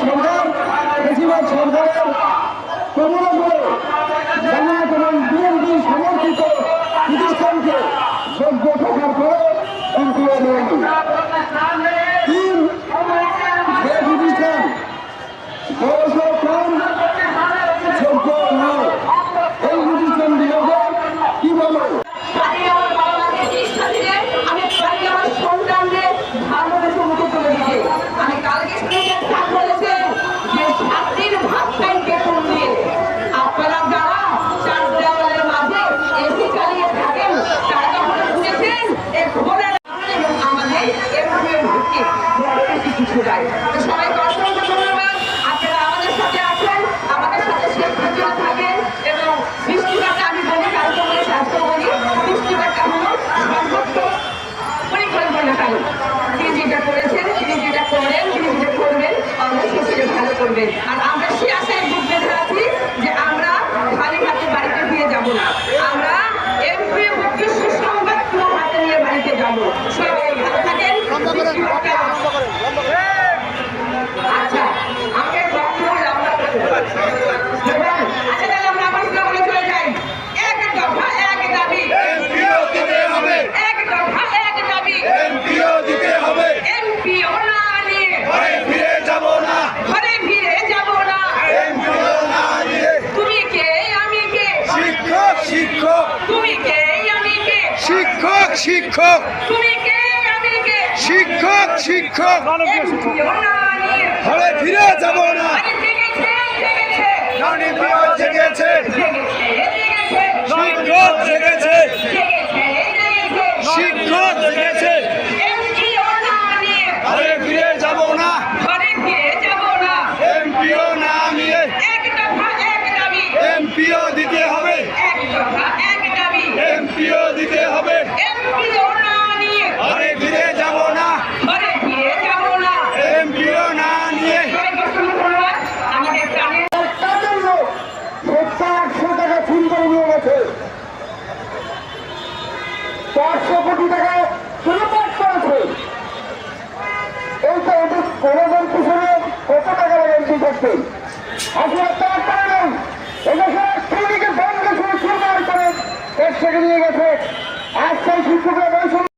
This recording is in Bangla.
সরকার বেশিরভাগ সরকারের কোনো না কোনো জানা কোনো শিখতে পারি তো আমাদের সাথে আছেন, আমাদের সাথে শেখ হাজিরা থাকেন এবং বৃষ্টিপাতটা আমি বলি কালকে বলে স্বাস্থ্য বলি, বৃষ্টিপাতটা হলো সর্বোচ্চ পরিকল্পনাকারী তিনি যেটা করেছেন, তিনি যেটা করেন, তিনি যেটা করবেন আমরা সে ভালো করবেন। আর শিক্ষক শিক্ষক। শিক্ষক শিক্ষক। ঘরে ফিরে যাব না। জেগেছে শিক্ষক জেগেছে। শিক্ষক জেগেছে। চারশো কোটি টাকায় শুধু পাঠ করেছে এই তো এটি কোনোদের পিছনে কত টাকা এন্ট্রি করতে? আসলে তার কারণ এদেশের শ্রমিকের বন্ধ শুরু শুরু করে এর থেকে নিয়ে গেছে। আজকাল শিক্ষকরা